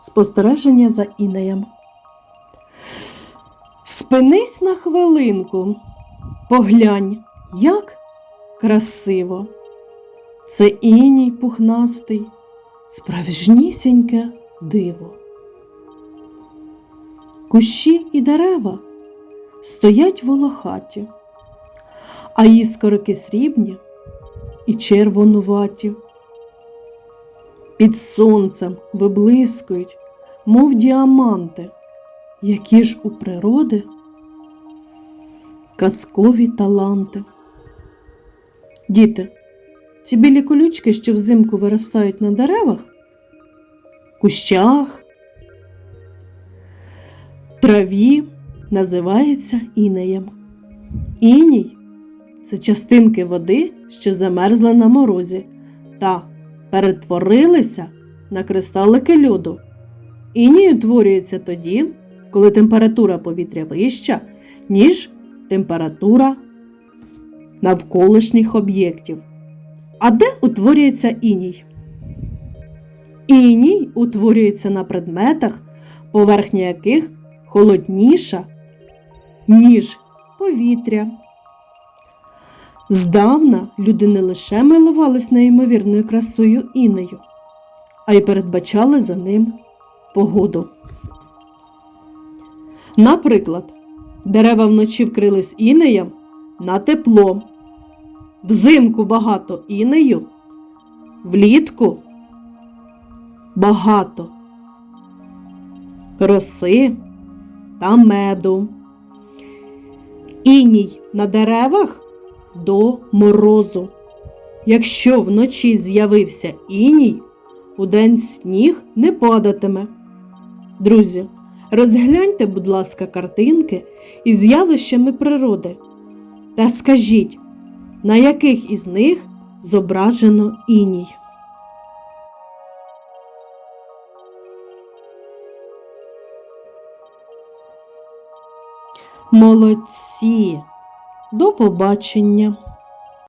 Спостереження за інеєм. Спинись на хвилинку. Поглянь, як красиво. Це іній пухнастий, справжнісіньке диво. Кущі і дерева стоять волохаті, а іскорки срібні і червонуваті. Під сонцем виблискують, мов діаманти, які ж у природи казкові таланти. Діти, ці білі колючки, що взимку виростають на деревах, кущах, траві, називаються інеєм. Іній це частинки води, що замерзли на морозі, та перетворилися на кристалики льоду. Іній утворюється тоді, коли температура повітря вища, ніж температура навколишніх об'єктів. А де утворюється іній? Іній утворюється на предметах, поверхня яких холодніша, ніж повітря. Здавна люди не лише милувались неймовірною красою інею, а й передбачали за ним погоду. Наприклад, дерева вночі вкрились інеєм на тепло, взимку багато інею, влітку багато роси та меду. Іній на деревах до морозу. Якщо вночі з'явився іній, удень сніг не падатиме. Друзі, розгляньте, будь ласка, картинки із явищами природи та скажіть, на яких із них зображено іній. Молодці! До побачення!